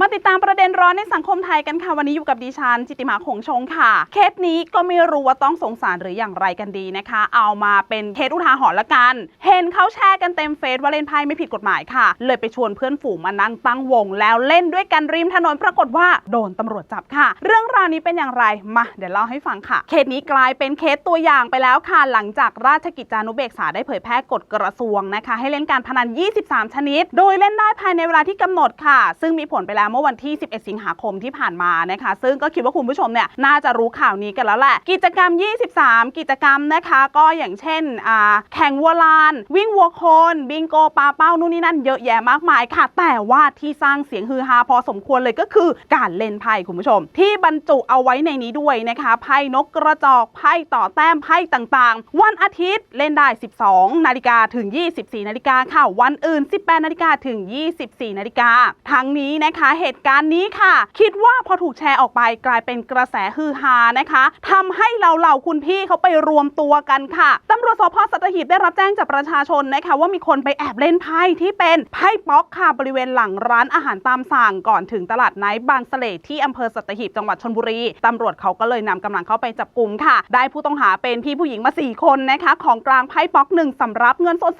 มาติดตามประเด็นร้อนในสังคมไทยกันค่ะ วันนี้อยู่กับดิฉันจิติมาคงชงค่ะ เคสนี้ก็ไม่รู้ว่าต้องสงสารหรืออย่างไรกันดีนะคะ เอามาเป็นเคสอุทาหรณ์ละกัน เห็นเขาแชร์กันเต็มเฟซว่าเล่นไพ่ไม่ผิดกฎหมายค่ะ เลยไปชวนเพื่อนฝูงมานั่งตั้งวง แล้วเล่นด้วยกันริมถนนปรากฏว่าโดนตำรวจจับค่ะ เรื่องราวนี้เป็นอย่างไรมาเดี๋ยวเล่าให้ฟังค่ะ เคสนี้กลายเป็นเคสตัวอย่างไปแล้วค่ะ หลังจากราชกิจจานุเบกษาได้เผยแพร่กฎกระทรวงนะคะ ให้เล่นการพนัน 23 ชนิด โดยเล่นได้ภายในเวลาที่กำหนดค่ะ ซึ่งมีผลไปแล้วเมื่อวันที่ 11 สิงหาคมที่ผ่านมานะคะ ซึ่งก็คิดว่าคุณผู้ชมเนี่ยน่าจะรู้ข่าวนี้กันแล้วแหละ กิจกรรม 23 กิจกรรมนะคะ ก็อย่างเช่นแข่งวัวลาน วิ่งวัวโคน บิงโกปลาเป้านู่นนี่นั่นเยอะแยะมากมายค่ะ แต่ว่าที่สร้างเสียงฮือฮาพอสมควรเลยก็คือการเล่นไพ่คุณผู้ชม ที่บรรจุเอาไว้ในนี้ด้วยนะคะไพ่นกกระจอกไพ่ต่อแต้มไพ่ต่างๆ วันอาทิตย์เล่นได้ 12 นาฬิกาถึง 24 นาฬิกาค่ะ วันอื่น 18 นาฬิกาถึง 24 นาฬิกาทั้งนี้นะคะเหตุการณ์นี้ค่ะ คิดว่าพอถูกแชร์ออกไปกลายเป็นกระแสฮือฮานะคะทำให้เราเหล่าคุณพี่เขาไปรวมตัวกันค่ะตำรวจสพสัตหีบได้รับแจ้งจากประชาชนนะคะ ว่ามีคนไปแอบเล่นไพ่ที่เป็นไพ่ป๊อกค่ะบริเวณหลังร้านอาหารตามสั่งก่อนถึงตลาดไนท์บางเสลที่อำเภอสัตหีบจังหวัดชลบุรีตำรวจเขาก็เลยนำกำลังเข้าไปจับกลุ่มค่ะ ได้ผู้ต้องหาเป็นพี่ผู้หญิงมา 4 คนนะคะ ของกลางไพ่ป๊อกหนึ่งสำรับเงินสด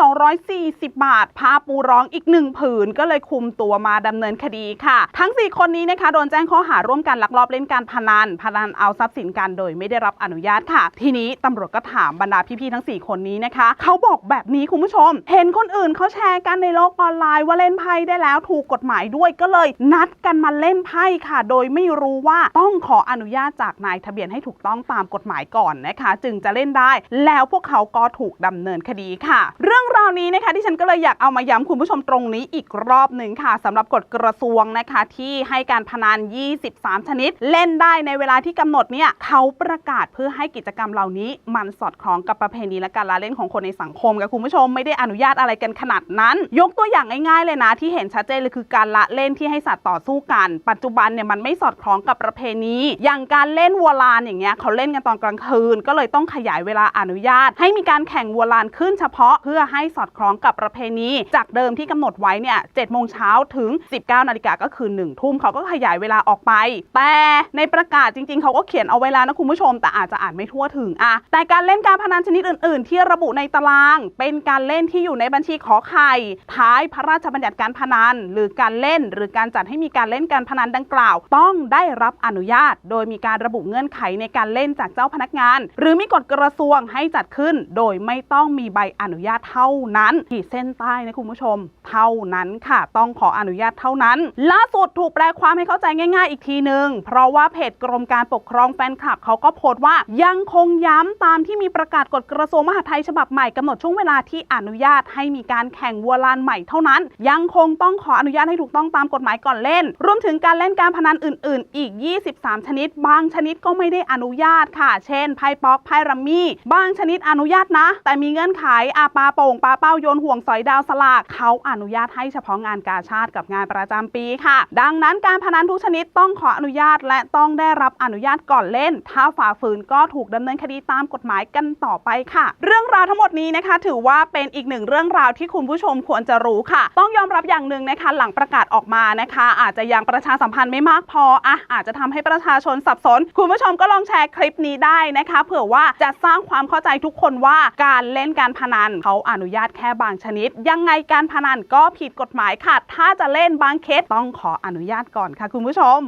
240 บาท ผ้าปูร้องอีกหนึ่งผืนก็เลยคุมตัวมาดำเนินคดีค่ะทั้ง 4 คนนี้นะคะโดนแจ้งข้อหาร่วมกันลักลอบเล่นการพนัน พนันเอาทรัพย์สินกันโดยไม่ได้รับอนุญาตค่ะ ทีนี้ตำรวจก็ถามบรรดาพี่ๆทั้ง 4 คนนี้นะคะเขาบอกแบบนี้คุณผู้ชม เห็นคนอื่นเขาแชร์กันในโลกออนไลน์ว่าเล่นไพ่ได้แล้วถูกกฎหมายด้วยก็เลย นัดกันมาเล่นไพ่ค่ะ โดยไม่รู้ว่าต้องขออนุญาตจากนายทะเบียนให้ถูกต้องตามกฎหมายก่อนนะคะ จึงจะเล่นได้ แล้วพวกเขาก็ถูกดำเนินคดีค่ะ เรื่องราวนี้นะคะที่ฉันก็เลยอยากเอามาย้ำคุณผู้ชมตรงนี้อีกรอบหนึ่งค่ะสำหรับกฎกระทรวงนะคะที่ให้การพนัน 23 ชนิด เล่นได้ในเวลาที่กำหนดเนี่ยเขาประกาศเพื่อให้กิจกรรมเหล่านี้มันสอดคล้องกับประเพณีและการละเล่นของคนในสังคมกับคุณผู้ชมไม่ได้อนุญาตอะไรกันขนาดนั้น ยกตัวอย่างง่ายๆเลยนะ ที่เห็นชัดเจนเลยคือการละเล่นที่ให้สัตว์ต่อสู้กัน ปัจจุบันเนี่ยมันไม่สอดคล้องกับประเพณี อย่างการเล่นวัวลานอย่างเงี้ยเขาเล่นกันตอนกลางคืน ก็เลยต้องขยายเวลาอนุญาต ให้มีการแข่งวัวลานขึ้นเฉพาะเพื่อให้สอดคล้องกับประเพณี จากเดิมที่กำหนดไว้เนี่ย7โมงเช้าถึง 19นาฬิกาก็คือคือ1ทุ่มเขาก็ขยายเวลาออกไป แต่ในประกาศจริง ๆ เขาก็เขียนเอาไว้แล้วนะคุณผู้ชม แต่อาจจะอ่านไม่ทั่วถึงอะแต่การเล่นการพนันชนิดอื่น ๆ ที่ระบุในตาราง เป็นการเล่นที่อยู่ในบัญชีขอไข่ท้ายพระราชบัญญัติการพนัน หรือการเล่น หรือการจัดให้มีการเล่นการพนันดังกล่าว ต้องได้รับอนุญาต โดยมีการระบุเงื่อนไขในการเล่นจากเจ้าพนักงาน หรือมีกฎกระทรวงให้จัดขึ้น โดยไม่ต้องมีใบอนุญาตเท่านั้นขีดเส้นใต้นะคุณผู้ชม เท่านั้นค่ะ ต้องขออนุญาตเท่านั้นล่าสุดถูกแปลความให้เข้าใจง่ายๆ อีกทีหนึ่งเพราะว่าเพจกรมการปกครองแฟนคลับเขาก็โพสต์ว่ายังคงย้ำตามที่มีประกาศกฎกระทรวงมหาดไทยฉบับใหม่กำหนดช่วงเวลาที่อนุญาตให้มีการแข่งวัวลานใหม่เท่านั้น ยังคงต้องขออนุญาตให้ถูกต้องตามกฎหมายก่อนเล่น รวมถึงการเล่นการพนันอื่น ๆ อีก 23 ชนิด บางชนิดก็ไม่ได้อนุญาตค่ะ เช่นไพ่ป๊อกไพ่รัมมี่ บางชนิดอนุญาตนะ แต่มีเงื่อนไขอาปาโป่งปลาเป้าโยนห่วงสอยดาวสลากเขาอนุญาตให้เฉพาะงานกาชาติกับงานประจำปีค่ะดังนั้นการพนันทุกชนิดต้องขออนุญาตและต้องได้รับอนุญาตก่อนเล่น ถ้าฝ่าฝืนก็ถูกดำเนินคดีตามกฎหมายกันต่อไปค่ะ เรื่องราวทั้งหมดนี้นะคะ ถือว่าเป็นอีกหนึ่งเรื่องราวที่คุณผู้ชมควรจะรู้ค่ะ ต้องยอมรับอย่างหนึ่งนะคะ หลังประกาศออกมานะคะ อาจจะยังประชาสัมพันธ์ไม่มากพออะอาจจะทำให้ประชาชนสับสน คุณผู้ชมก็ลองแชร์คลิปนี้ได้นะคะ เผื่อว่าจะสร้างความเข้าใจทุกคนว่าการเล่นการพนันเขาอนุญาตแค่บางชนิด ยังไงการพนันก็ผิดกฎหมายค่ะ ถ้าจะเล่นบางเคสต้องขอออนุญาตก่อนค่ะคุณผู้ชม